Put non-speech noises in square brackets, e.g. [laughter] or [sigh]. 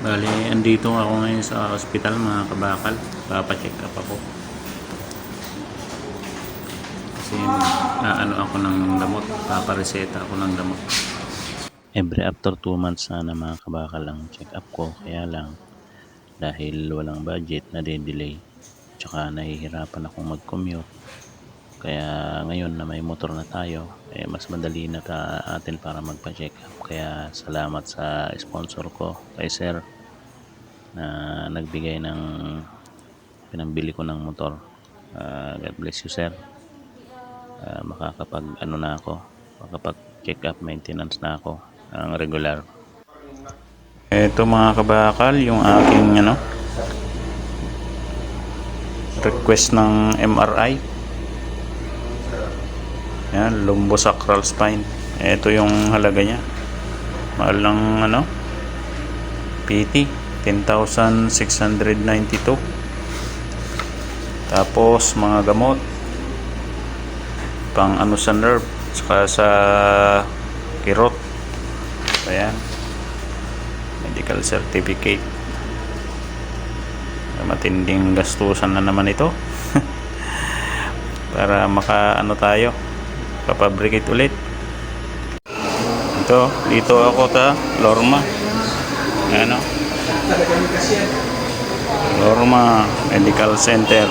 Bali, andito ako ngayon sa ospital mga kabakal. Papacheck up ako. Kasi naano ako ng gamot. Papareseta ako ng gamot. Every after 2 months na na mga kabakal ang check up ko. Kaya lang, dahil walang budget, nade-delay. Tsaka nahihirapan akong mag-commute. Kaya ngayon na may motor na tayo, eh, mas madali na ta atin para magpa-check up. Kaya salamat sa sponsor ko, kay Sir, na nagbigay ng pinambili ko ng motor. Ah, God bless you, Sir. Ah, makakapag ano na ako, makakapag check up maintenance na ako ang regular. Ito mga kabakal, yung aking ano request ng MRI. Yan, lumbosacral spine. Ito yung halaga niya. Mahal ng ano? PT. 10,692. Tapos mga gamot. Pang ano sa nerve. Saka sa kirot. Ayan. Medical certificate. Matinding gastusan na naman ito. [laughs] Para maka ano tayo papabricate ulit. Ito dito ako ta Lorma. Ano Lorma Medical Center